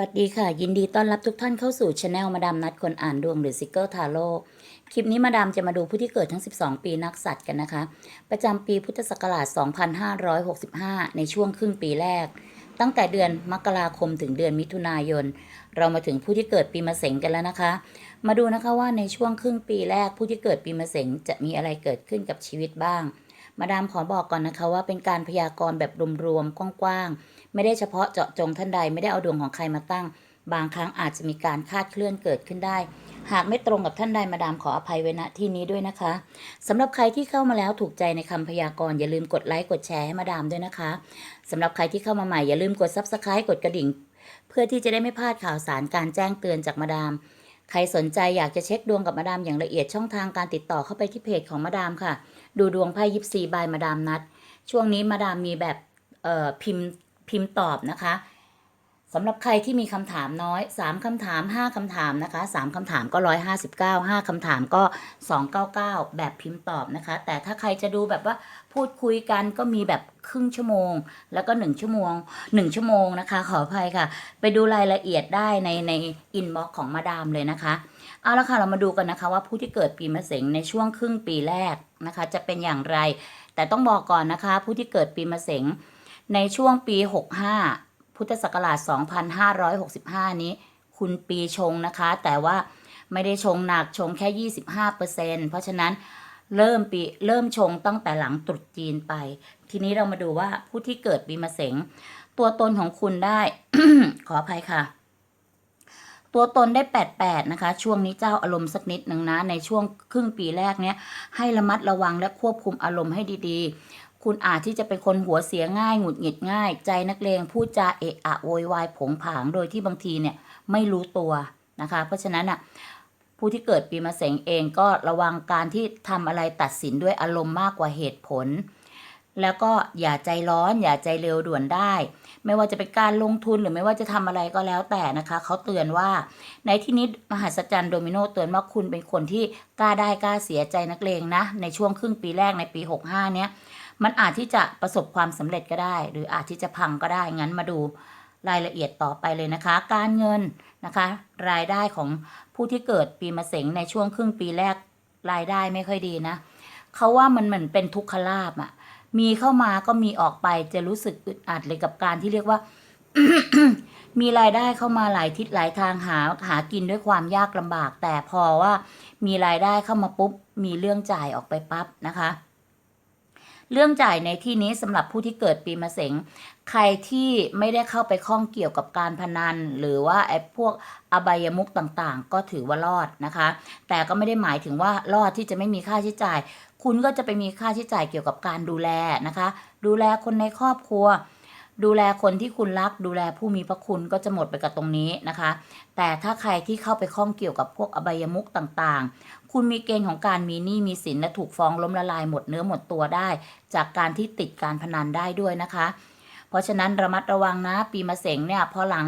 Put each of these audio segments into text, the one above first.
สวัสดีค่ะ ยินดีต้อนรับทุกท่านเข้าสู่ช anel มาดามนัดคนอ่านดวงหรือซิกเกิลทาโร่คลิปนี้มาดามจะมาดูผู้ที่เกิดทั้ง 12 ปีนักสัตว์กันนะคะ ประจำปีพุทธศักราช 2565 ในช่วงครึ่งปีแรก ตั้งแต่เดือนมกราคมถึงเดือนมิถุนายน เรามาถึงผู้ที่เกิดปีมะเสงกันแล้วนะคะ มาดูนะคะว่าในช่วงครึ่งปีแรกผู้ที่เกิดปีมะเสงจะมีอะไรเกิดขึ้นกับชีวิตบ้าง มาดามขอบอกก่อนนะคะว่าเป็นการพยากรณ์แบบรวมๆกว้างๆไม่ได้เฉพาะเจาะจงท่านใดไม่ได้เอาดวงของใครมาตั้ง บางครั้งอาจจะมีการคาดเคลื่อนเกิดขึ้นได้ หากไม่ตรงกับท่านใดมาดามขออภัยไว้ณที่นี้ด้วยนะคะสำหรับใครที่เข้ามาแล้วถูกใจในคำพยากรณ์อย่าลืมกดไลค์กดแชร์ให้มาดามด้วยนะคะสำหรับใครที่เข้ามาใหม่อย่าลืมกด subscribe กดกระดิ่ง เพื่อที่จะได้ไม่พลาดข่าวสารการแจ้งเตือนจากมาดามใครสนใจอยากจะเช็คดวงกับมาดามอย่างละเอียดช่องทางการติดต่อเข้าไปที่เพจของมาดามค่ะ ดูดวงไพ่ยิปซีบายมาดามนัด ช่วงนี้มาดามมีแบบพิมพ์พิมพ์ตอบนะคะสำหรับใครที่มีคำถามน้อย 3 คำถาม 5 คำถามนะคะ 3 คำถามก็ 159 5 คำถามก็ 299 แบบพิมพ์ตอบนะคะ แต่ถ้าใครจะดูแบบว่าพูดคุยกันก็มีแบบครึ่งชั่วโมง แล้วก็ 1 ชั่วโมง 1 ชั่วโมงนะคะ ขออภัยค่ะ ไปดูรายละเอียดได้ในในอินบ็อกของมาดามเลยนะคะ เอาละค่ะ เรามาดูกันนะคะว่าผู้ที่เกิดปีมะเสงในช่วงครึ่งปีแรก นะคะ จะเป็นอย่างไร แต่ต้องบอกก่อนนะคะ ผู้ที่เกิดปีมะเสงในช่วงปี 65 พุทธศักราช 2565 นี้ คุณปีชงนะคะ แต่ว่าไม่ได้ชงหนักชงแค่ 25%เพราะฉะนั้นเริ่มปีเริ่มชงตั้งแต่หลังตรุษจีนไป ทีนี้เรามาดูว่าผู้ที่เกิดปีมะเสงตัวตนของคุณได้ ขออภัยค่ะ ตัวตนได้ 88 นะคะ ช่วงนี้เจ้าอารมณ์สักนิดหนึ่งนะ ในช่วงครึ่งปีแรกเนี้ยให้ระมัดระวังและควบคุมอารมณ์ให้ดีๆ คุณอาจที่จะเป็นคนหัวเสียง่าย หงุดหงิดง่าย ใจนักเลงพูดจาเอะอะโวยวายผงผางโดยที่บางทีเนี่ยไม่รู้ตัวนะคะ เพราะฉะนั้นอะผู้ที่เกิดปีมะเสงเองก็ระวังการที่ทำอะไรตัดสินด้วยอารมณ์มากกว่าเหตุผล แล้วก็อย่าใจร้อนอย่าใจเร็วด่วนได้ ไม่ว่าจะเป็นการลงทุนหรือไม่ว่าจะทำอะไรก็แล้วแต่นะคะ เขาเตือนว่าในที่นี้มหัศจรรย์โดมิโนเตือนว่าคุณเป็นคนที่กล้าได้กล้าเสียใจนักเลงนะ ในช่วงครึ่งปีแรกในปี 65 เนี้ยมันอาจที่จะประสบความสำเร็จก็ได้ หรืออาจที่จะพังก็ได้งั้นมาดูรายละเอียดต่อไปเลยนะคะ การเงินนะคะ รายได้ของผู้ที่เกิดปีมะเสงในช่วงครึ่งปีแรกรายได้ไม่ค่อยดีนะเขาว่ามันเหมือนเป็นทุกขลาบอะ มีเข้ามาก็มีออกไปจะรู้สึกอึดอัดเลยกับการที่เรียกว่า มีรายได้เข้ามาหลายทิศหลายทางหาหากินด้วยความยากลำบาก แต่พอว่ามีรายได้เข้ามาปุ๊บ มีเรื่องจ่ายออกไปปั๊บนะคะ เรื่องจ่ายในที่นี้สำหรับผู้ที่เกิดปีมะเสง ใครที่ไม่ได้เข้าไปข้องเกี่ยวกับการพนัน หรือว่าไอ้พวกอบายมุกต่างๆ ก็ถือว่ารอดนะคะ แต่ก็ไม่ได้หมายถึงว่ารอดที่จะไม่มีค่าใช้จ่าย คุณก็จะไปมีค่าใช้จ่ายเกี่ยวกับการดูแลนะคะ ดูแลคนในครอบครัว ดูแลคนที่คุณรัก ดูแลผู้มีพระคุณก็จะหมดไปกับตรงนี้นะคะ แต่ถ้าใครที่เข้าไปข้องเกี่ยวกับพวกอบายมุกต่างๆ คุณมีเกณฑ์ของการมีหนี้มีสินและถูกฟ้องล้มละลายหมดเนื้อหมดตัวได้ จากการที่ติดการพนันได้ด้วยนะคะ เพราะฉะนั้นระมัดระวังนะ ปีมะเสงเนี่ยพอหลัง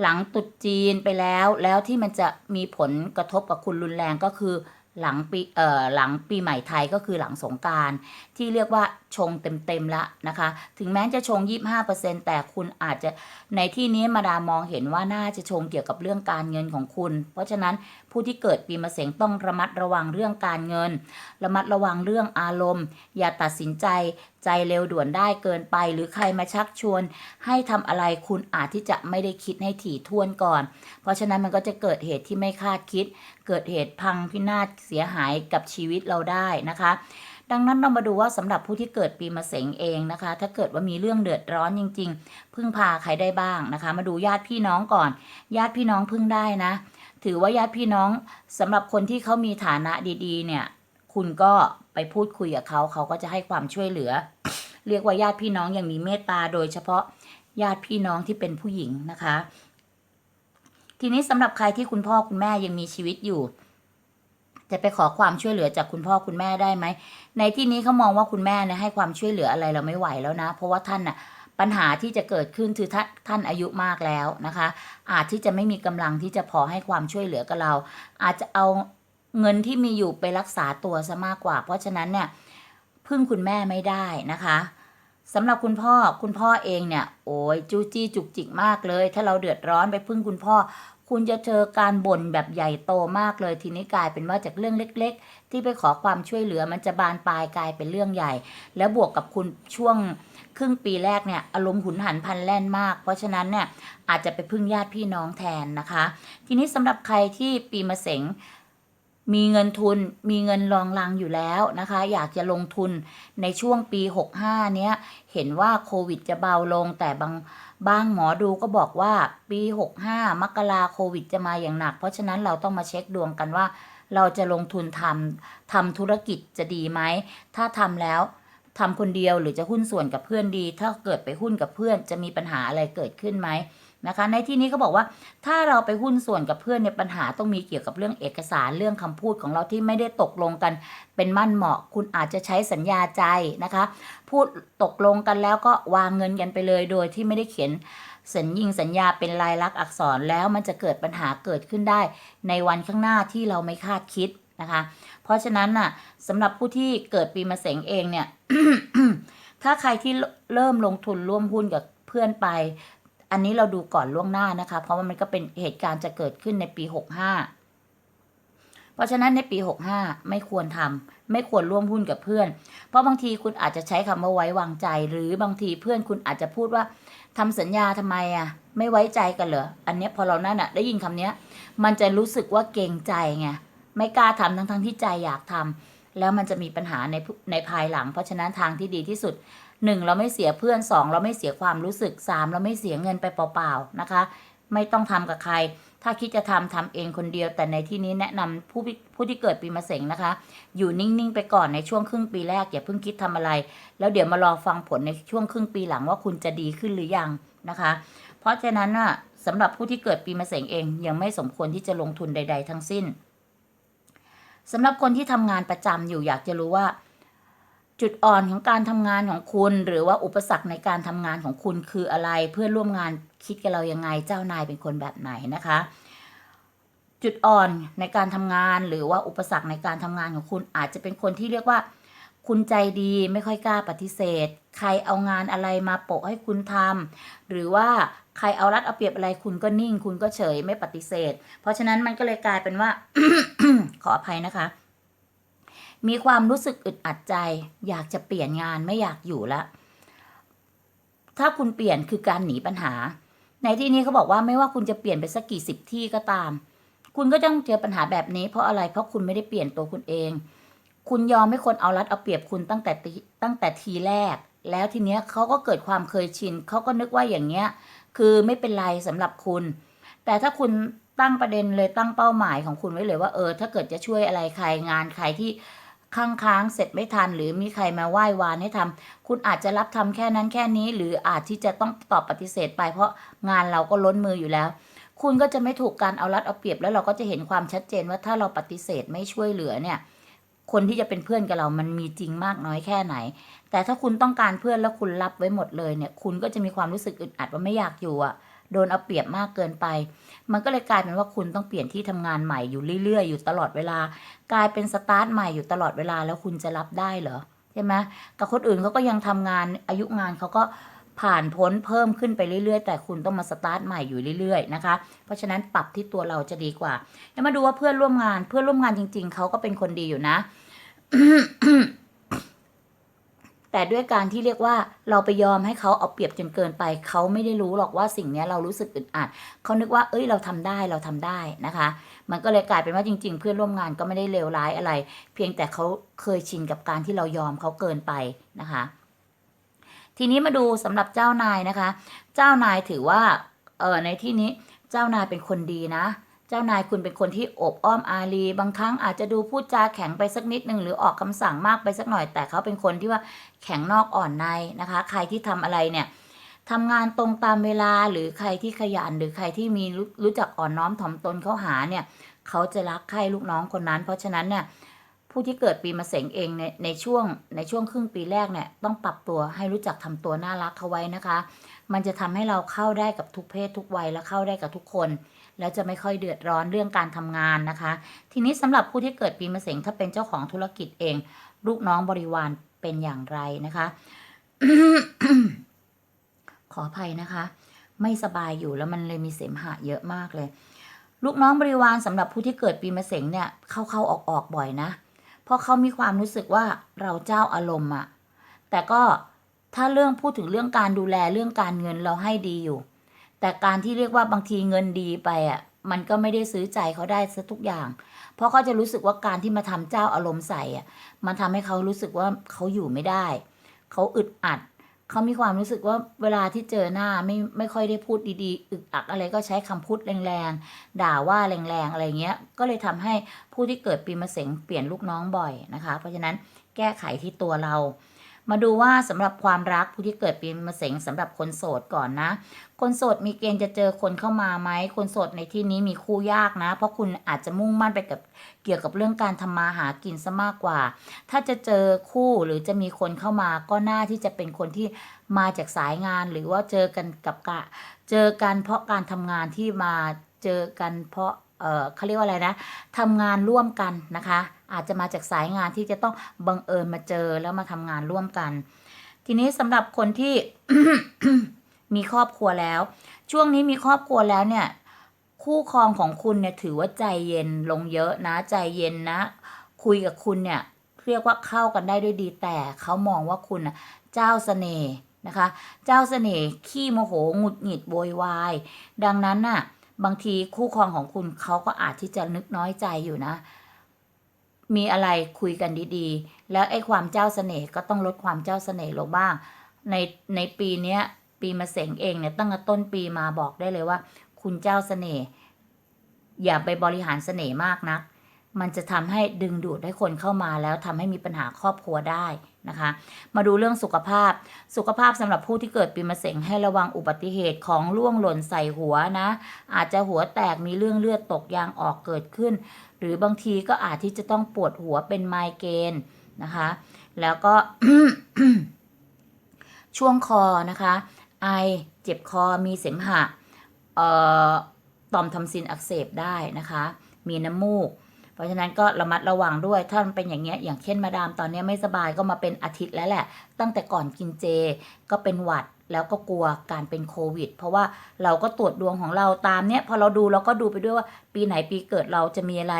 หลังตุดจีนไปแล้ว แล้วที่มันจะมีผลกระทบกับคุณรุนแรงก็คือหลังปีเอ่อหลังปีใหม่ไทยก็คือหลังสงการที่เรียกว่า ชงเต็มๆละนะคะ ถึงแม้จะชง 25%แต่คุณอาจจะในที่นี้มาดามองเห็นว่าน่าจะชงเกี่ยวกับเรื่องการเงินของคุณ เพราะฉะนั้นผู้ที่เกิดปีมะเสงต้องระมัดระวังเรื่องการเงิน ระมัดระวังเรื่องอารมณ์ อย่าตัดสินใจใจเร็วด่วนได้เกินไป หรือใครมาชักชวน ให้ทำอะไรคุณอาจที่จะไม่ได้คิดให้ถี่ถ้วนก่อน เพราะฉะนั้นมันก็จะเกิดเหตุที่ไม่คาดคิด เกิดเหตุพังพินาศเสียหายกับชีวิตเราได้นะคะ ดังนั้นเรามาดูว่าสำหรับผู้ที่เกิดปีมะเสงเองนะคะ ถ้าเกิดว่ามีเรื่องเดือดร้อนจริง ๆ พึ่งพาใครได้บ้างนะคะ มาดูญาติพี่น้องก่อน ญาติพี่น้องพึ่งได้นะ ถือว่าญาติพี่น้องสำหรับคนที่เขามีฐานะดีๆ เนี่ย คุณก็ไปพูดคุยกับเขาเขาก็จะให้ความช่วยเหลือ เรียกว่าญาติพี่น้องอย่างมีเมตตาโดยเฉพาะญาติพี่น้องที่เป็นผู้หญิงนะคะ ทีนี้สำหรับใครที่คุณพ่อคุณแม่ยังมีชีวิตอยู่ จะไปขอความช่วยเหลือจากคุณพ่อคุณแม่ได้ไหม ในที่นี้เขามองว่าคุณแม่เนี่ยให้ความช่วยเหลืออะไรเราไม่ไหวแล้วนะ เพราะว่าท่านน่ะปัญหาที่จะเกิดขึ้นคือท่านท่านอายุมากแล้วนะคะ อาจที่จะไม่มีกำลังที่จะพอให้ความช่วยเหลือกับเรา อาจจะเอาเงินที่มีอยู่ไปรักษาตัวซะมากกว่า เพราะฉะนั้นเนี่ยพึ่งคุณแม่ไม่ได้นะคะสำหรับคุณพ่อคุณพ่อเองเนี่ยโอ้ยจู้จี้จุกจิกมากเลย ถ้าเราเดือดร้อนไปพึ่งคุณพ่อ คุณจะเจอการบ่นแบบใหญ่โตมากเลยทีนี้กลายเป็นว่าจากเรื่องเล็ก ๆ ที่ไปขอความช่วยเหลือมันจะบานปลายกลายเป็นเรื่องใหญ่ แล้วบวกกับคุณช่วงครึ่งปีแรกเนี่ยอารมณ์หุนหันพลันแล่นมาก เพราะฉะนั้นเนี่ยอาจจะไปพึ่งญาติพี่น้องแทนนะคะ ทีนี้สำหรับใครที่ปีมะเสงมีเงินทุนมีเงินรองรังอยู่แล้วนะคะ อยากจะลงทุนในช่วงปี 65 เนี้ยเห็นว่าโควิดจะเบาลงแต่บาง บางหมอดูก็บอกว่าปี 65 มกราโควิดจะมาอย่างหนัก เพราะฉะนั้นเราต้องมาเช็คดวงกันว่า เราจะลงทุนทำทำธุรกิจจะดีไหม ถ้าทำแล้วทำคนเดียวหรือจะหุ้นส่วนกับเพื่อนดี ถ้าเกิดไปหุ้นกับเพื่อนจะมีปัญหาอะไรเกิดขึ้นไหม นะคะ ในที่นี้เขาบอกว่าถ้าเราไปหุ้นส่วนกับเพื่อนเนี่ยปัญหาต้องมีเกี่ยวกับเรื่องเอกสารเรื่องคำพูดของเราที่ไม่ได้ตกลงกันเป็นมั่นเหมาะ คุณอาจจะใช้สัญญาใจนะคะ พูดตกลงกันแล้วก็วางเงินกันไปเลย โดยที่ไม่ได้เขียนสัญญิงสัญญาเป็นลายลักษณ์อักษรแล้วมันจะเกิดปัญหาเกิดขึ้นได้ ในวันข้างหน้าที่เราไม่คาดคิดนะคะ เพราะฉะนั้นน่ะสำหรับผู้ที่เกิดปีมะเสงเองเนี่ยถ้าใครที่เริ่มลงทุนร่วมหุ้นกับเพื่อนไป อันนี้เราดูก่อนล่วงหน้านะคะ เพราะว่ามันก็เป็นเหตุการณ์จะเกิดขึ้นในปี 65 เพราะฉะนั้นในปี 65 ไม่ควรทำไม่ควรร่วมหุ้นกับเพื่อน เพราะบางทีคุณอาจจะใช้คำว่าไว้วางใจ หรือบางทีเพื่อนคุณอาจจะพูดว่าทำสัญญาทำไมอะ ไม่ไว้ใจกันเหรอ อันนี้พอเรานั่นอะ ได้ยินคำเนี้ย มันจะรู้สึกว่าเกรงใจไง ไม่กล้าทำทั้งทั้งที่ใจอยากทำแล้วมันจะมีปัญหาในในภายหลัง เพราะฉะนั้นทางที่ดีที่สุด หนึ่งเราไม่เสียเพื่อนสองเราไม่เสียความรู้สึกสามเราไม่เสียเงินไปเปล่าๆนะคะ ไม่ต้องทำกับใคร ถ้าคิดจะทำทำเองคนเดียว แต่ในที่นี้แนะนำผู้ผู้ที่เกิดปีมะเสงนะคะ อยู่นิ่งๆไปก่อนในช่วงครึ่งปีแรกอย่าเพิ่งคิดทำอะไร แล้วเดี๋ยวมารอฟังผลในช่วงครึ่งปีหลังว่าคุณจะดีขึ้นหรือยังนะคะ เพราะฉะนั้นน่ะสำหรับผู้ที่เกิดปีมะเสงเอง ยังไม่สมควรที่จะลงทุนใด ๆ ทั้งสิ้นสำหรับคนที่ทำงานประจำอยู่อยากจะรู้ว่า จุดอ่อนของการทำงานของคุณ หรือว่าอุปสรรคในการทำงานของคุณคืออะไร เพื่อนร่วมงานคิดกับเรายังไง เจ้านายเป็นคนแบบไหนนะคะ จุดอ่อนในการทำงาน หรือว่าอุปสรรคในการทำงานของคุณอาจจะเป็นคนที่เรียกว่า คุณใจดีไม่ค่อยกล้าปฏิเสธ ใครเอางานอะไรมาโปะให้คุณทำหรือว่าใครเอารัดเอาเปรียบอะไรคุณก็นิ่ง คุณก็เฉยไม่ปฏิเสธ เพราะฉะนั้นมันก็เลยกลายเป็นว่า ขออภัยนะคะ มีความรู้สึกอึดอัดใจ อยากจะเปลี่ยนงานไม่อยากอยู่ละถ้าคุณเปลี่ยนคือการหนีปัญหา ในที่นี้เขาบอกว่าไม่ว่าคุณจะเปลี่ยนไปสักกี่สิบที่ก็ตาม คุณก็ต้องเจอปัญหาแบบนี้ เพราะอะไรเพราะคุณไม่ได้เปลี่ยนตัวคุณเอง คุณยอมให้คนเอารัดเอาเปรียบคุณตั้งแต่ตั้งแต่ทีแรก แล้วทีเนี้ยเขาก็เกิดความเคยชินเขาก็นึกว่าอย่างเงี้ย คือไม่เป็นไรสำหรับคุณ แต่ถ้าคุณตั้งประเด็นเลยตั้งเป้าหมายของคุณไว้เลยว่าเออ ถ้าเกิดจะช่วยอะไรใครงานใครที่ ค้างค้างเสร็จไม่ทัน หรือมีใครมาไหว้วานให้ทำคุณอาจจะรับทำแค่นั้นแค่นี้ หรืออาจที่จะต้องตอบปฏิเสธไป เพราะงานเราก็ล้นมืออยู่แล้ว คุณก็จะไม่ถูกการเอารัดเอาเปรียบแล้วเราก็จะเห็นความชัดเจนว่าถ้าเราปฏิเสธไม่ช่วยเหลือเนี่ยคนที่จะเป็นเพื่อนกับเรามันมีจริงมากน้อยแค่ไหน แต่ถ้าคุณต้องการเพื่อนแล้วคุณรับไว้หมดเลยเนี่ย คุณก็จะมีความรู้สึกอึดอัดว่าไม่อยากอยู่อะ โดนเอาเปรียบมากเกินไป มันก็เลยกลายเป็นว่าคุณต้องเปลี่ยนที่ทำงานใหม่อยู่เรื่อยๆ อยู่ตลอดเวลา กลายเป็นสตาร์ทใหม่อยู่ตลอดเวลาแล้วคุณจะรับได้เหรอใช่ไหมกับคนอื่นเขาก็ยังทำงานอายุงานเขาก็ผ่านพ้นเพิ่มขึ้นไปเรื่อยๆ แต่คุณต้องมาสตาร์ทใหม่อยู่เรื่อยๆนะคะ เพราะฉะนั้นปรับที่ตัวเราจะดีกว่าแล้วมาดูว่าเพื่อนร่วมงานเพื่อนร่วมงานจริง ๆเขาก็เป็นคนดีอยู่นะ แต่ด้วยการที่เรียกว่าเราไปยอมให้เขาเอาเปรียบจนเกินไป เขาไม่ได้รู้หรอกว่าสิ่งนี้เรารู้สึกอึดอัดเขานึกว่า เอ้ยเราทำได้เราทำได้นะคะ มันก็เลยกลายเป็นว่าจริง ๆ เพื่อนร่วมงานก็ไม่ได้เลวร้ายอะไร เพียงแต่เขาเคยชินกับการที่เรายอมเขาเกินไปนะคะ ทีนี้มาดูสำหรับเจ้านายนะคะ เจ้านายถือว่าเออในที่นี้เจ้านายเป็นคนดีนะเจ้านายคุณเป็นคนที่อบอ้อมอารีบางครั้งอาจจะดูพูดจาแข็งไปสักนิดหนึ่งหรือออกคำสั่งมากไปสักหน่อย แต่เขาเป็นคนที่ว่าแข็งนอกอ่อนในนะคะ ใครที่ทำอะไรเนี่ยทำงานตรงตามเวลาหรือใครที่ขยันหรือใครที่มีรู้จักอ่อนน้อมถ่อมตนเขาหาเนี่ยเขาจะรักใครลูกน้องคนนั้น เพราะฉะนั้นเนี่ยผู้ที่เกิดปีมะเสงเองในในช่วงในช่วงครึ่งปีแรกเนี่ยต้องปรับตัวให้รู้จักทำตัวน่ารักเขาไว้นะคะ มันจะทำให้เราเข้าได้กับทุกเพศทุกวัยและเข้าได้กับทุกคน แล้วจะไม่ค่อยเดือดร้อนเรื่องการทำงานนะคะ ทีนี้สำหรับผู้ที่เกิดปีมะเสงถ้าเป็นเจ้าของธุรกิจเอง ลูกน้องบริวารเป็นอย่างไรนะคะ ขออภัยนะคะ ไม่สบายอยู่แล้วมันเลยมีเสมหะเยอะมากเลย ลูกน้องบริวารสำหรับผู้ที่เกิดปีมะเสงเนี่ย เข้าเข้าออกออกๆบ่อยนะเพราะเขามีความรู้สึกว่าเราเจ้าอารมณ์อะแต่ก็ถ้าเรื่องพูดถึงเรื่องการดูแลเรื่องการเงินเราให้ดีอยู่ แต่การที่เรียกว่าบางทีเงินดีไปอะมันก็ไม่ได้ซื้อใจเขาได้ซะทุกอย่าง เพราะเขาจะรู้สึกว่าการที่มาทำเจ้าอารมณ์ใส่อะมันทำให้เขารู้สึกว่าเขาอยู่ไม่ได้ เขาอึดอัด เขามีความรู้สึกว่าเวลาที่เจอหน้าไม่ไม่ค่อยได้พูดดีๆ อึกอักอะไรก็ใช้คำพูดแรงๆ ด่าว่าแรงๆ อะไรเงี้ย ก็เลยทำให้ผู้ที่เกิดปีมะเสงเปลี่ยนลูกน้องบ่อยนะคะ เพราะฉะนั้นแก้ไขที่ตัวเรามาดูว่าสำหรับความรักผู้ที่เกิดปีมะเสงสำหรับคนโสดก่อนนะ คนโสดมีเกณฑ์จะเจอคนเข้ามาไหม คนโสดในที่นี้มีคู่ยากนะ เพราะคุณอาจจะมุ่งมั่นไปกับเกี่ยวกับเรื่องการทำมาหากินซะมากกว่า ถ้าจะเจอคู่หรือจะมีคนเข้ามาก็น่าที่จะเป็นคนที่มาจากสายงานหรือว่าเจอกันกับกะเจอกันเพราะการทำงานที่มาเจอกันเพราะเออเขาเรียกว่าอะไรนะทำงานร่วมกันนะคะ อาจจะมาจากสายงานที่จะต้องบังเอิญมาเจอแล้วมาทำงานร่วมกัน ทีนี้สำหรับคนที่ มีครอบครัวแล้ว ช่วงนี้มีครอบครัวแล้วเนี่ย คู่ครองของคุณเนี่ยถือว่าใจเย็นลงเยอะนะใจเย็นนะ คุยกับคุณเนี่ยเรียกว่าเข้ากันได้ด้วยดีแต่เขามองว่าคุณน่ะเจ้าเสน่ห์นะคะ เจ้าเสน่ห์ขี้โมโหหงุดหงิดโวยวาย ดังนั้นน่ะ บางทีคู่ครองของคุณเขาก็อาจที่จะนึกน้อยใจอยู่นะ มีอะไรคุยกันดีๆ แล้วไอ้ความเจ้าเสน่ห์ก็ต้องลดความเจ้าเสน่ห์ลงบ้าง ในในปีเนี้ย ปีมะเสงเองเนี่ยตั้งแต่ต้นปีมาบอกได้เลยว่า คุณเจ้าเสน่ห์อย่าไปบริหารเสน่ห์มากนัก มันจะทำให้ดึงดูดให้คนเข้ามาแล้วทำให้มีปัญหาครอบครัวได้นะคะ มาดูเรื่องสุขภาพ สุขภาพสำหรับผู้ที่เกิดปีมะเสงให้ระวังอุบัติเหตุของล่วงหล่นใส่หัวนะ อาจจะหัวแตกมีเรื่องเลือดตกยางออกเกิดขึ้น หรือบางทีก็อาจที่จะต้องปวดหัวเป็นไมเกรนนะคะ แล้วก็ช่วงคอนะคะ ไอเจ็บคอมีเสมหะต่อมทำซินอักเสบได้นะคะ มีน้ำมูก เพราะฉะนั้นก็ระมัดระวังด้วย ถ้ามันเป็นอย่างเงี้ย อย่างเช่นมาดามตอนนี้ไม่สบายก็มาเป็นอาทิตย์แล้วแหละ ตั้งแต่ก่อนกินเจก็เป็นหวัดแล้วก็กลัวการเป็นโควิด เพราะว่าเราก็ตรวจดวงของเราตามเนี้ยพอเราดูเราก็ดูไปด้วยว่าปีไหนปีเกิดเราจะมีอะไร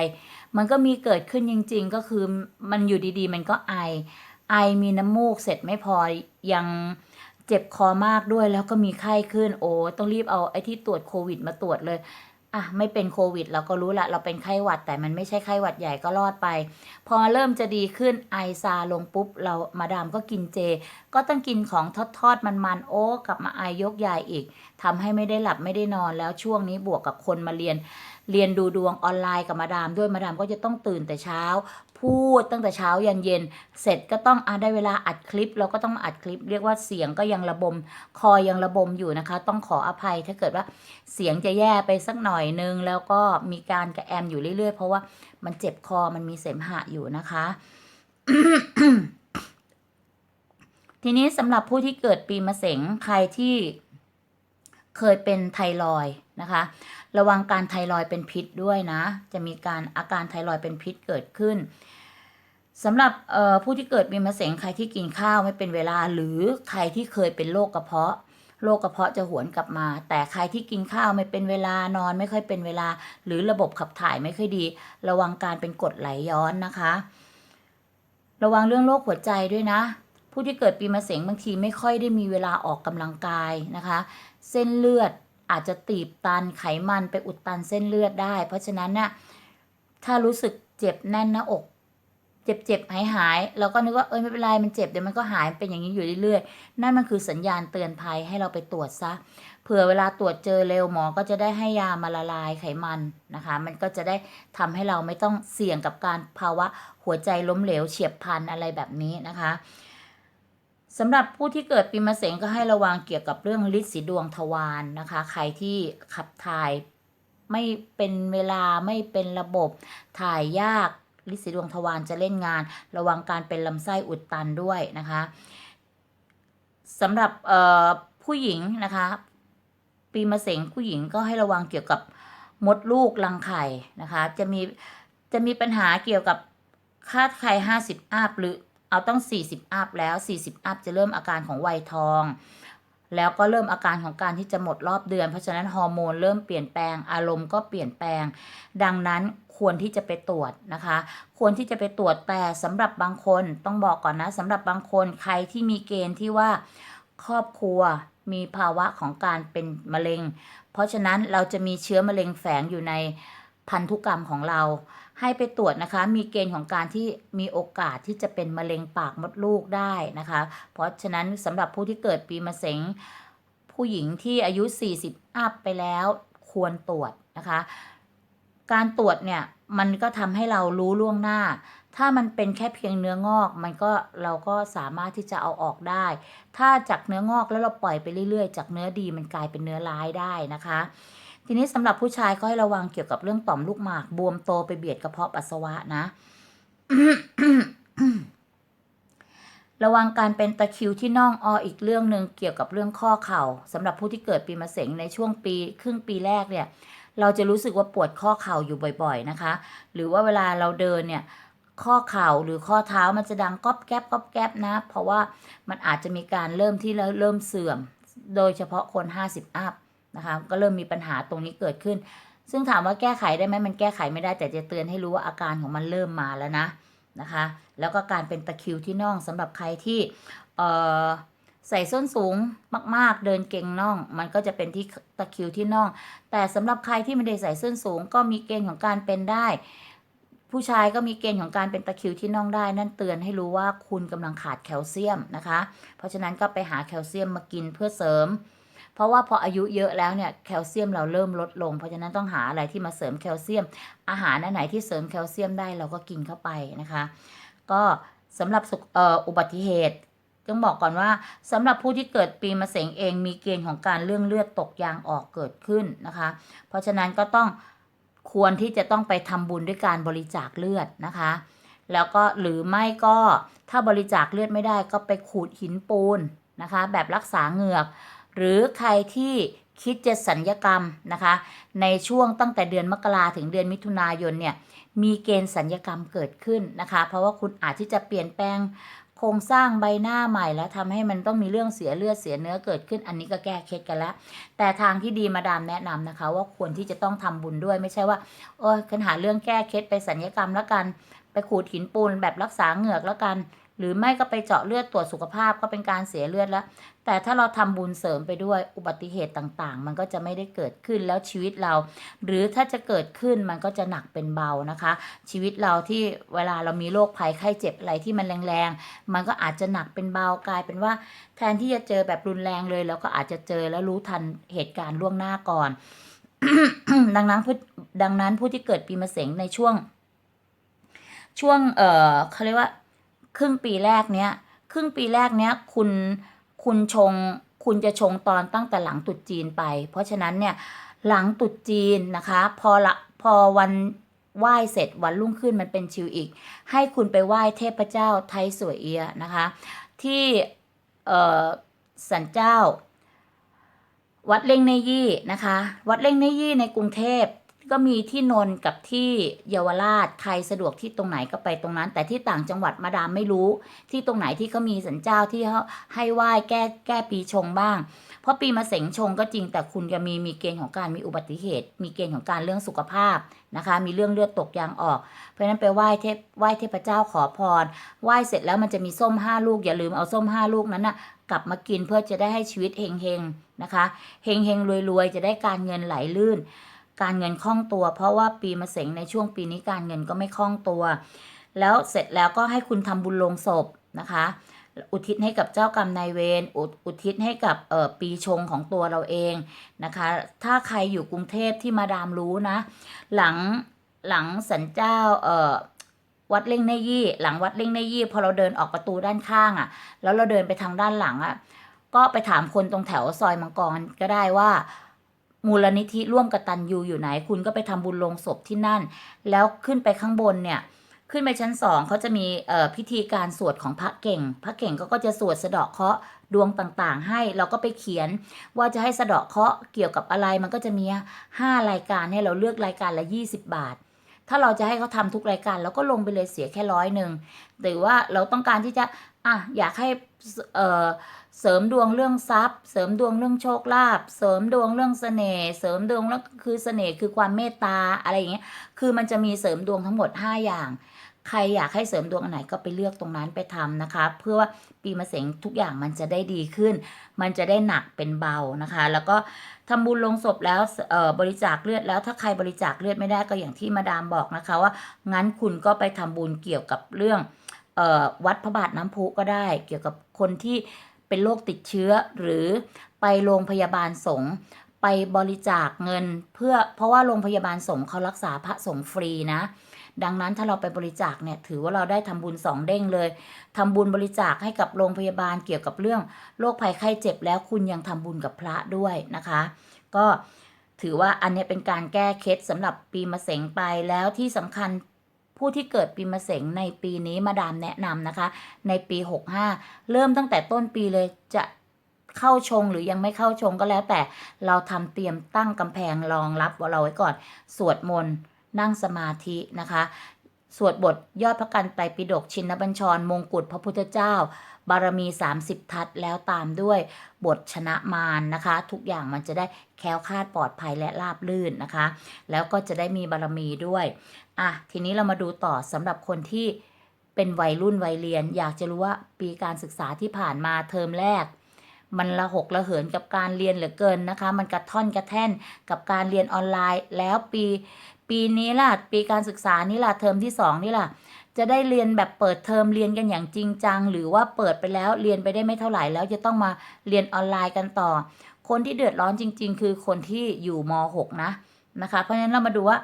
มันก็มีเกิดขึ้นจริง ๆ ก็คือมันอยู่ดีๆ มันก็ไอ ไอมีน้ำมูกเสร็จไม่พอยัง เจ็บคอมากด้วยแล้วก็มีไข้ขึ้นโอ้ต้องรีบเอาไอ้ที่ตรวจโควิดมาตรวจเลยอะไม่เป็นโควิดเราก็รู้ละเราเป็นไข้หวัดแต่มันไม่ใช่ไข้หวัดใหญ่ก็รอดไป พอเริ่มจะดีขึ้นไอซาลงปุ๊บ เรามาดามก็กินเจ ก็ต้องกินของทอดทอดๆมันๆโอ้กลับมาไอยกใหญ่อีกทำให้ไม่ได้หลับไม่ได้นอนแล้วช่วงนี้บวกกับคนมาเรียน เรียนดูดวงออนไลน์กับมาดามด้วยมาดามก็จะต้องตื่นแต่เช้า พูดตั้งแต่เช้ายันเย็น เสร็จก็ต้องอได้เวลาอัดคลิป เราก็ต้องอัดคลิป เรียกว่าเสียงก็ยังระบม คอยังระบมอยู่นะคะ ต้องขออภัยถ้าเกิดว่าเสียงจะแย่ไปสักหน่อยนึง แล้วก็มีการกระแอมอยู่เรื่อย ๆ เพราะว่ามันเจ็บคอมันมีเสมหะอยู่นะคะทีนี้สำหรับผู้ที่เกิดปีมะเสงใครที่เคยเป็นไทรอยนะคะ ระวังการไทรอยเป็นพิษด้วยนะ จะมีการอาการไทรอยเป็นพิษเกิดขึ้น สำหรับผู้ที่เกิดปีมะเสงใครที่กินข้าวไม่เป็นเวลา หรือใครที่เคยเป็นโรคกระเพาะโรคกระเพาะจะหวนกลับมา แต่ใครที่กินข้าวไม่เป็นเวลานอนไม่ค่อยเป็นเวลา หรือระบบขับถ่ายไม่ค่อยดี ระวังการเป็นกรดไหลย้อนนะคะ ระวังเรื่องโรคหัวใจด้วยนะ ผู้ที่เกิดปีมะเสงบางทีไม่ค่อยได้มีเวลาออกกำลังกายนะคะ เส้นเลือดอาจจะตีบตันไขมันไปอุดตันเส้นเลือดได้ เพราะฉะนั้นน่ะถ้ารู้สึกเจ็บแน่นหน้าอก เจ็บเจ็บหายหายเราก็นึกว่าเอ้ยไม่เป็นไรมันเจ็บเดี๋ยวมันก็หายเป็นอย่างนี้อยู่เรื่อยๆ นั่นมันคือสัญญาณเตือนภัยให้เราไปตรวจซะเผื่อเวลาตรวจเจอเร็วหมอก็จะได้ให้ยามาละลายไขมันนะคะ มันก็จะได้ทำให้เราไม่ต้องเสี่ยงกับการภาวะหัวใจล้มเหลวเฉียบพลันอะไรแบบนี้นะคะสำหรับผู้ที่เกิดปีมะเสงก็ให้ระวังเกี่ยวกับเรื่องฤทธิ์สีดวงทวารนะคะ ใครที่ขับถ่ายไม่เป็นเวลาไม่เป็นระบบถ่ายยาก ฤทธิ์สีดวงทวารจะเล่นงาน ระวังการเป็นลำไส้อุดตันด้วยนะคะสำหรับผู้หญิงนะคะ ปีมะเสงผู้หญิงก็ให้ระวังเกี่ยวกับมดลูกรังไข่นะคะ จะมีจะมีปัญหาเกี่ยวกับค่าไข่ห้าสิบอัพหรือเอาต้อง40อัพแล้ว40อัพจะเริ่มอาการของวัยทอง แล้วก็เริ่มอาการของการที่จะหมดรอบเดือน เพราะฉะนั้นฮอร์โมนเริ่มเปลี่ยนแปลงอารมณ์ก็เปลี่ยนแปลง ดังนั้น ควรที่จะไปตรวจนะคะ ควรที่จะไปตรวจแต่สำหรับบางคนต้องบอกก่อนนะสำหรับบางคนใครที่มีเกณฑ์ที่ว่าครอบครัวมีภาวะของการเป็นมะเร็ง เพราะฉะนั้นเราจะมีเชื้อมะเร็งแฝงอยู่ในพันธุกรรมของเรา ให้ไปตรวจนะคะ มีเกณฑ์ของการที่มีโอกาสที่จะเป็นมะเร็งปากมดลูกได้นะคะ เพราะฉะนั้นสำหรับผู้ที่เกิดปีมะเสงผู้หญิงที่อายุ 40 อัพไปแล้วควรตรวจนะคะ การตรวจเนี่ยมันก็ทำให้เรารู้ล่วงหน้า ถ้ามันเป็นแค่เพียงเนื้องอก มันก็เราก็สามารถที่จะเอาออกได้ ถ้าจากเนื้องอกแล้วเราปล่อยไปเรื่อยๆ จากเนื้อดีมันกลายเป็นเนื้อร้ายได้นะคะ ทีนี้สำหรับผู้ชายก็ให้ระวังเกี่ยวกับเรื่องต่อมลูกหมาก บวมโตไปเบียดกระเพาะปัสสาวะนะ ระวังการเป็นตะคิวที่น่องออีกเรื่องหนึ่งเกี่ยวกับเรื่องข้อเข่าสำหรับผู้ที่เกิดปีมะเสงในช่วงปี ครึ่งปีแรกเนี่ย เราจะรู้สึกว่าปวดข้อเข่าอยู่บ่อยๆนะคะ หรือว่าเวลาเราเดินเนี่ยข้อเข่าหรือข้อเท้ามันจะดังก๊อบแก๊บก๊อบแก๊บนะ เพราะว่ามันอาจจะมีการเริ่มที่เริ่มเสื่อม โดยเฉพาะคน 50 อัพนะคะ ก็เริ่มมีปัญหาตรงนี้เกิดขึ้น ซึ่งถามว่าแก้ไขได้ไหมมันแก้ไขไม่ได้แต่จะเตือนให้รู้ว่าอาการของมันเริ่มมาแล้วนะนะคะ แล้วก็การเป็นตะคิวที่น่องสำหรับใครที่เอ่อ ใส่ส้นสูงมาก ๆ เดินเก่งน่อง มันก็จะเป็นที่ตะคิวที่น่อง แต่สำหรับใครที่ไม่ได้ใส่ส้นสูง ก็มีเกณฑ์ของการเป็นได้ ผู้ชายก็มีเกณฑ์ของการเป็นตะคิวที่น่องได้ นั่นเตือนให้รู้ว่าคุณกำลังขาดแคลเซียมนะคะ เพราะฉะนั้นก็ไปหาแคลเซียมมากินเพื่อเสริม เพราะว่าพออายุเยอะแล้วเนี่ยแคลเซียมเราเริ่มลดลง เพราะฉะนั้นต้องหาอะไรที่มาเสริมแคลเซียม อาหารอันไหนที่เสริมแคลเซียมได้เราก็กินเข้าไปนะคะ ก็สำหรับอ,อ,อุบัติเหตุ ต้องบอกก่อนว่าสำหรับผู้ที่เกิดปีมะเสงเองมีเกณฑ์ของการเรื่องเลือดตกยางออกเกิดขึ้นนะคะ เพราะฉะนั้นก็ต้องควรที่จะต้องไปทำบุญด้วยการบริจาคเลือดนะคะ แล้วก็หรือไม่ก็ถ้าบริจาคเลือดไม่ได้ก็ไปขูดหินปูนนะคะ แบบรักษาเหงือก หรือใครที่คิดจะสัญญกรรมนะคะ ในช่วงตั้งแต่เดือนมกราถึงเดือนมิถุนายนเนี่ยมีเกณฑ์สัญญกรรมเกิดขึ้นนะคะ เพราะว่าคุณอาจที่จะเปลี่ยนแปลง โครงสร้างใบหน้าใหม่แล้วทำให้มันต้องมีเรื่องเสียเลือดเสียเนื้อเกิดขึ้น อันนี้ก็แก้เคล็ดกันแล้วแต่ทางที่ดีมาดามแนะนำนะคะ ว่าควรที่จะต้องทำบุญด้วยไม่ใช่ว่าโอ้ยคันหาเรื่องแก้เคล็ดไปสัญญกรรมแล้วกัน ไปขูดหินปูนแบบรักษาเหงือกแล้วกัน หรือไม่ก็ไปเจาะเลือดตรวจสุขภาพก็เป็นการเสียเลือดแล้ว แต่ถ้าเราทำบุญเสริมไปด้วยอุบัติเหตุต่างๆ มันก็จะไม่ได้เกิดขึ้นแล้วชีวิตเรา หรือถ้าจะเกิดขึ้นมันก็จะหนักเป็นเบานะคะ ชีวิตเราที่เวลาเรามีโรคภัยไข้เจ็บอะไรที่มันแรงๆ มันก็อาจจะหนักเป็นเบากลายเป็นว่า แทนที่จะเจอแบบรุนแรงเลยเราก็อาจจะเจอแล้วรู้ทันเหตุการณ์ล่วงหน้าก่อน ดังนั้นผู้ดังนั้นผู้ที่เกิดปีมะเสงในช่วง ช่วง เออเขาเรียกว่า ครึ่งปีแรกเนี้ยครึ่งปีแรกเนี้ยคุณคุณชงคุณจะชงตอนตั้งแต่หลังตรุษจีนไป เพราะฉะนั้นเนี่ยหลังตรุษจีนนะคะ พอละพอวันไหว้เสร็จวันรุ่งขึ้นมันเป็นชิวอีก ให้คุณไปไหว้เทพเจ้าไทยสวยเอียะนะคะ ที่เอ่อสันเจ้า วัดเล่งเนยี่นะคะ วัดเล่งเนยี่ในกรุงเทพ ก็มีที่นนท์กับที่เยาวราชใครสะดวกที่ตรงไหนก็ไปตรงนั้น แต่ที่ต่างจังหวัดมาดามไม่รู้ ที่ตรงไหนที่เขามีสันเจ้าที่เขาให้ไหว้แก้แก้ปีชงบ้าง เพราะปีมะเสงชงก็จริงแต่คุณจะมีมีเกณฑ์ของการมีอุบัติเหตุ มีเกณฑ์ของการเรื่องสุขภาพนะคะ มีเรื่องเลือดตกยางออก เพราะฉะนั้นไปไหว้เทพไหว้เทพเจ้าขอพรไหว้เสร็จแล้วมันจะมีส้มห้าลูกอย่าลืมเอาส้มห้าลูกนั้นนะกลับมากินเพื่อจะได้ให้ชีวิตเฮงเฮงนะคะเฮงเฮงรวยรวยจะได้การเงินไหลลื่น การเงินคล่องตัว เพราะว่าปีมะเสงในช่วงปีนี้การเงินก็ไม่คล่องตัว แล้วเสร็จแล้วก็ให้คุณทำบุญลงศพนะคะ อุทิศให้กับเจ้ากรรมนายเวรอุอุทิศให้กับเอ่อปีชงของตัวเราเองนะคะ ถ้าใครอยู่กรุงเทพที่มาดามรู้นะ หลังหลังสันเจ้าเอ่อวัดเล่งเนยี่ หลังวัดเล่งเนยี่ พอเราเดินออกประตูด้านข้างอะ่ะ แล้วเราเดินไปทางด้านหลังอะ่ะก็ไปถามคนตรงแถวซอยมังกรก็ได้ว่า มูลนิธิร่วมกตันยูอยู่ไหน คุณก็ไปทำบุญลงศพที่นั่น แล้วขึ้นไปข้างบนเนี่ย ขึ้นไปชั้นสองเขาจะมีพิธีการสวดของพระเก่ง พระเก่งก็ก็จะสวดสะเดาะเคาะดวงต่างๆ ให้เราก็ไปเขียนว่าจะให้สะเดาะเคาะเกี่ยวกับอะไรมันก็จะมีห้ารายการให้เราเลือกรายการละ20บาทถ้าเราจะให้เขาทำทุกรายการเราก็ลงไปเลยเสียแค่ร้อยหนึ่งหรือว่าเราต้องการที่จะอะอยากให้เอ่อ เสริมดวงเรื่องทรัพย์ เสริมดวงเรื่องโชคลาภเสริมดวงเรื่องเสน่ห์เสริมดวงแล้วคือเสน่ห์คือความเมตตาอะไรอย่างเงี้ยคือมันจะมีเสริมดวงทั้งหมด 5 อย่าง ใครอยากให้เสริมดวงอันไหนก็ไปเลือกตรงนั้นไปทำนะคะ เพื่อว่าปีมะเสงทุกอย่างมันจะได้ดีขึ้น มันจะได้หนักเป็นเบานะคะ แล้วก็ทำบุญลงศพแล้วเออบริจาคเลือดแล้วถ้าใครบริจาคเลือดไม่ได้ก็อย่างที่มาดามบอกนะคะว่างั้นคุณก็ไปทำบุญเกี่ยวกับเรื่องเออวัดพระบาทน้ำพุก็ได้ เกี่ยวกับคนที่ เป็นโรคติดเชื้อหรือไปโรงพยาบาลสงฆ์ไปบริจาคเงินเพื่อเพราะว่าโรงพยาบาลสงฆ์เขารักษาพระสงฆ์ฟรีนะ ดังนั้นถ้าเราไปบริจาคเนี่ยถือว่าเราได้ทำบุญสองเด้งเลยทำบุญบริจาคให้กับโรงพยาบาลเกี่ยวกับเรื่องโรคภัยไข้เจ็บแล้วคุณยังทำบุญกับพระด้วยนะคะ ก็ถือว่าอันนี้เป็นการแก้เคล็ดสำหรับปีมะเสงไปแล้วที่สำคัญ ผู้ที่เกิดปีมะเสงในปีนี้มาดามแนะนำนะคะ ในปี 65 เริ่มตั้งแต่ต้นปีเลยจะเข้าชงหรือยังไม่เข้าชงก็แล้ว แต่เราทำเตรียมตั้งกำแพงรองรับเราไว้ก่อน สวดมนต์นั่งสมาธินะคะ สวดบทยอดพระกันไตรปิฎกชินบัญชร มงกุฎพระพุทธเจ้า บารมี 30 ทัศแล้วตามด้วยบทชนะมารนะคะ ทุกอย่างมันจะได้แค้วคาดปลอดภัยและราบลื่นนะคะ แล้วก็จะได้มีบารมีด้วยอะทีนี้เรามาดูต่อสำหรับคนที่เป็นวัยรุ่นวัยเรียน อยากจะรู้ว่าปีการศึกษาที่ผ่านมาเทอมแรก มันละหกละเหินกับการเรียนเหลือเกินนะคะ มันกระท่อนกระแท่นกับการเรียนออนไลน์ แล้วปี ปีนี้ล่ะ ปีการศึกษานี่ล่ะ เทอมที่สองนี่ล่ะ จะได้เรียนแบบเปิดเทอมเรียนกันอย่างจริงจัง หรือว่าเปิดไปแล้วเรียนไปได้ไม่เท่าไหร่แล้วจะต้องมาเรียนออนไลน์กันต่อ คนที่เดือดร้อนจริง ๆ คือคนที่อยู่ม .6 นะนะคะ เพราะฉะนั้นเรามาดูว่า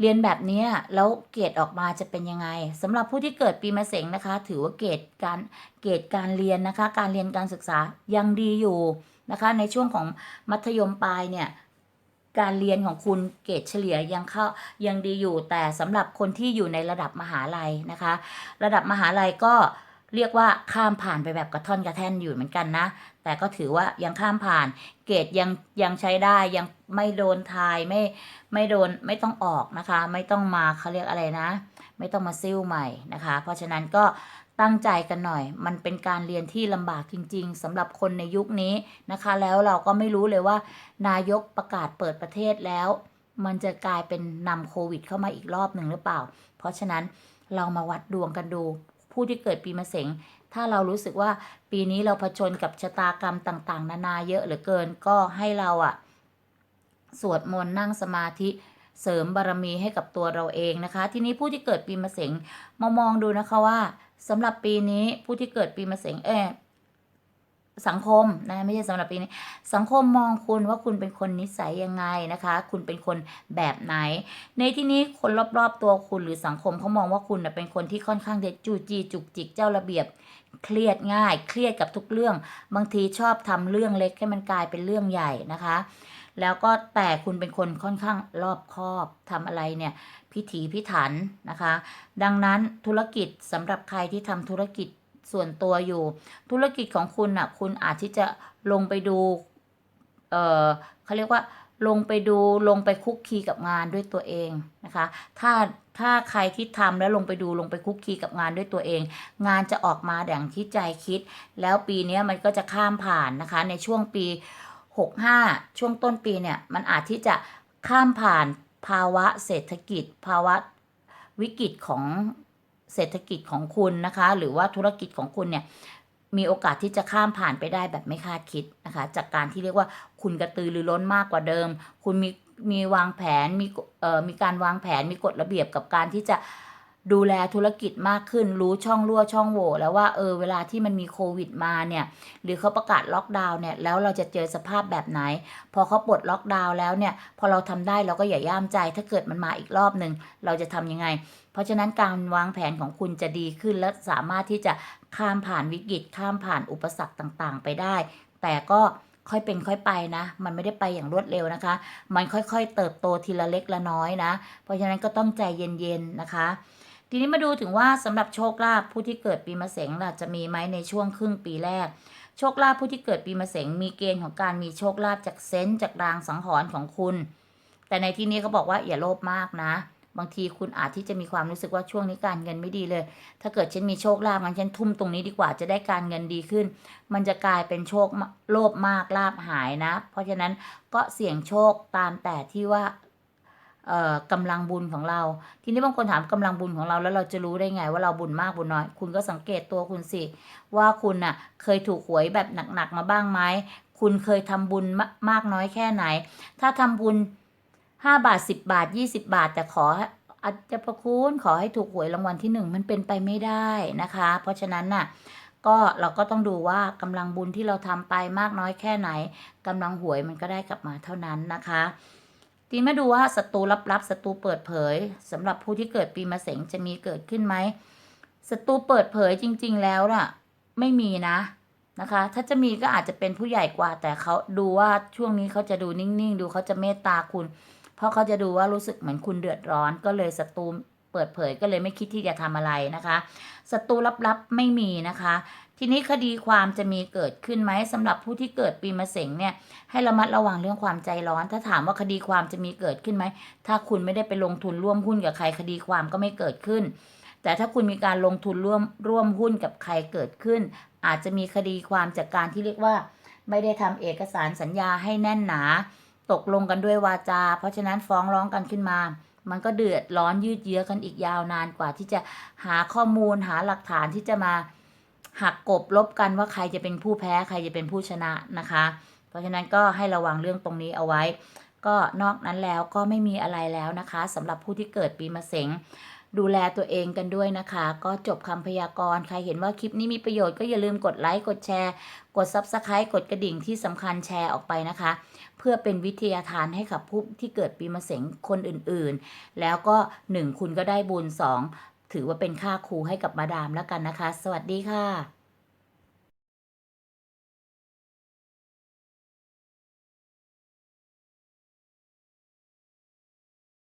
เรียนแบบนี้แล้วเกรดออกมาจะเป็นยังไงสำหรับผู้ที่เกิดปีมะเสงนะคะ ถือว่าเกรดการเกรดการเรียนนะคะ การเรียนการศึกษายังดีอยู่นะคะ ในช่วงของมัธยมปลายเนี่ยการเรียนของคุณเกรดเฉลี่ยยังเข้ายังดีอยู่ แต่สำหรับคนที่อยู่ในระดับมหาลัยนะคะ ระดับมหาลัยก็ เรียกว่าข้ามผ่านไปแบบกระท่อนกระแท่นอยู่เหมือนกันนะ แต่ก็ถือว่ายังข้ามผ่าน เกรดยังยังใช้ได้ยังไม่โดนทายไม่ไม่โดนไม่ต้องออกนะคะ ไม่ต้องมาเขาเรียกอะไรนะ ไม่ต้องมาซิ่วใหม่นะคะ เพราะฉะนั้นก็ตั้งใจกันหน่อย มันเป็นการเรียนที่ลำบากจริง ๆสำหรับคนในยุคนี้นะคะ แล้วเราก็ไม่รู้เลยว่า นายกประกาศเปิดประเทศแล้ว มันจะกลายเป็นนำโควิดเข้ามาอีกรอบหนึ่งหรือเปล่า เพราะฉะนั้นเรามาวัดดวงกันดู ผู้ที่เกิดปีมะเสงถ้าเรารู้สึกว่าปีนี้เราผจญกับชะตากรรมต่าง ๆ นานาเยอะเหลือเกินก็ให้เราอะสวดมนต์นั่งสมาธิเสริมบารมีให้กับตัวเราเองนะคะ ทีนี้ผู้ที่เกิดปีมะเสงมามองดูนะคะว่าสำหรับปีนี้ผู้ที่เกิดปีมะเสงเออ สังคมนะไม่ใช่สำหรับปีนี้สังคมมองคุณว่าคุณเป็นคนนิสัยยังไงนะคะ คุณเป็นคนแบบไหน ในที่นี้คนรอบๆตัวคุณหรือสังคมเขามองว่าคุณเป็นคนที่ค่อนข้างเด็ดจูจีจุกจิกเจ้าระเบียบเครียดง่าย เครียดกับทุกเรื่อง บางทีชอบทำเรื่องเล็กให้มันกลายเป็นเรื่องใหญ่นะคะ แล้วก็แต่คุณเป็นคนค่อนข้างรอบคอบทำอะไรเนี่ยพิถีพิถันนะคะ ดังนั้นธุรกิจสำหรับใครที่ทำธุรกิจ ส่วนตัวอยู่ ธุรกิจของคุณอะ คุณอาจที่จะลงไปดู เออเขาเรียกว่า ลงไปดูลงไปคุกคีกับงานด้วยตัวเองนะคะ ถ้าถ้าใครที่ทำแล้วลงไปดูลงไปคุกคีกับงานด้วยตัวเอง งานจะออกมาอย่งที่ใจคิด แล้วปีนี้มันก็จะข้ามผ่านนะคะ ในช่วงปี 65 ช่วงต้นปีเนี่ย มันอาจที่จะข้ามผ่านภาวะเศรษฐกิจ ภาวะวิกฤตของ เศรษฐกิจของคุณนะคะ หรือว่าธุรกิจของคุณเนี่ยมีโอกาสที่จะข้ามผ่านไปได้แบบไม่คาดคิดนะคะ จากการที่เรียกว่าคุณกระตือรือร้นมากกว่าเดิม คุณมีมีวางแผนมีเอ่อมีการวางแผนมีกฎระเบียบกับการที่จะดูแลธุรกิจมากขึ้น รู้ช่องรั่วช่องโหว่แล้วว่าเออเวลาที่มันมีโควิดมาเนี่ยหรือเขาประกาศล็อกดาวน์เนี่ยแล้วเราจะเจอสภาพแบบไหน พอเขาปลดล็อกดาวน์แล้วเนี่ยพอเราทำได้เราก็อย่าย่ามใจ ถ้าเกิดมันมาอีกรอบหนึ่งเราจะทำยังไง เพราะฉะนั้นการวางแผนของคุณจะดีขึ้นและสามารถที่จะข้ามผ่านวิกฤต ข้ามผ่านอุปสรรคต่างๆ ไปได้ แต่ก็ค่อยเป็นค่อยไปนะ มันไม่ได้ไปอย่างรวดเร็วนะคะ มันค่อยๆ เติบโตทีละเล็กละน้อยนะ เพราะฉะนั้นก็ต้องใจเย็นๆนะคะ ทีนี้มาดูถึงว่าสำหรับโชคลาภผู้ที่เกิดปีมะเสงล่ะจะมีไหมในช่วงครึ่งปีแรก โชคลาภผู้ที่เกิดปีมะเสงมีเกณฑ์ของการมีโชคลาภจากเซนส์จากรางสังหรณ์ของคุณ แต่ในที่นี้เขาบอกว่าอย่าโลภมากนะ บางทีคุณอาจที่จะมีความรู้สึกว่าช่วงนี้การเงินไม่ดีเลย ถ้าเกิดฉันมีโชคลาภงั้นฉันทุ่มตรงนี้ดีกว่าจะได้การเงินดีขึ้น มันจะกลายเป็นโชคโลภมากลาภหายนะ เพราะฉะนั้นก็เสี่ยงโชคตามแต่ที่ว่าเอ่อกำลังบุญของเรา ทีนี้บางคนถามกำลังบุญของเราแล้วเราจะรู้ได้ไงว่าเราบุญมากบุญน้อย คุณก็สังเกตตัวคุณสิ ว่าคุณน่ะเคยถูกหวยแบบหนักๆมาบ้างไหม คุณเคยทำบุญมามากน้อยแค่ไหน ถ้าทำบุญ 5บาท10บาท20บาท แต่ขออาจจะประคุณขอให้ถูกหวยรางวัลที่หนึ่งมันเป็นไปไม่ได้นะคะ เพราะฉะนั้นน่ะก็เราก็ต้องดูว่ากำลังบุญที่เราทำไปมากน้อยแค่ไหนกำลังหวยมันก็ได้กลับมาเท่านั้นนะคะทีนี้มาดูว่าศัตรูลับๆศัตรูเปิดเผยสำหรับผู้ที่เกิดปีมะเสงจะมีเกิดขึ้นไหมศัตรูเปิดเผยจริง ๆ แล้วน่ะ ไม่มีนะนะคะ ถ้าจะมีก็อาจจะเป็นผู้ใหญ่กว่า แต่เขาดูว่าช่วงนี้เขาจะดูนิ่งๆ ดูเขาจะเมตตาคุณ เพราะเขาจะดูว่ารู้สึกเหมือนคุณเดือดร้อนก็เลยศัตรูเปิดเผยก็เลยไม่คิดที่จะทำอะไรนะคะศัตรูลับๆไม่มีนะคะ ทีนี้คดีความจะมีเกิดขึ้นไหมสำหรับผู้ที่เกิดปีมะเสงเนี่ยให้ระมัดระวังเรื่องความใจร้อน ถ้าถามว่าคดีความจะมีเกิดขึ้นไหมถ้าคุณไม่ได้ไปลงทุนร่วมหุ้นกับใครคดีความก็ไม่เกิดขึ้น แต่ถ้าคุณมีการลงทุนร่วมร่วมหุ้นกับใครเกิดขึ้น อาจจะมีคดีความจากการที่เรียกว่า ไม่ได้ทำเอกสารสัญญาให้แน่นหนา ตกลงกันด้วยวาจา เพราะฉะนั้นฟ้องร้องกันขึ้นมา มันก็เดือดร้อนยืดเยื้อกันอีกยาวนานกว่าที่จะหาข้อมูลหาหลักฐานที่จะมาหักกบลบกันว่าใครจะเป็นผู้แพ้ใครจะเป็นผู้ชนะนะคะ เพราะฉะนั้นก็ให้ระวังเรื่องตรงนี้เอาไว้ ก็นอกนั้นแล้วก็ไม่มีอะไรแล้วนะคะสำหรับผู้ที่เกิดปีมะเสงดูแลตัวเองกันด้วยนะคะ ก็จบคำพยากรณ์ ใครเห็นว่าคลิปนี้มีประโยชน์ก็อย่าลืมกดไลค์ กดแชร์ กด Subscribe กดกระดิ่งที่สำคัญแชร์ออกไปนะคะ เพื่อเป็นวิทยาทานให้กับผู้ที่เกิดปีมะเสงคนอื่นๆ แล้วก็ 1 คุณก็ได้บุญ2ถือว่าเป็นค่าครูให้กับมาดามแล้วกันนะคะ สวัสดีค่ะ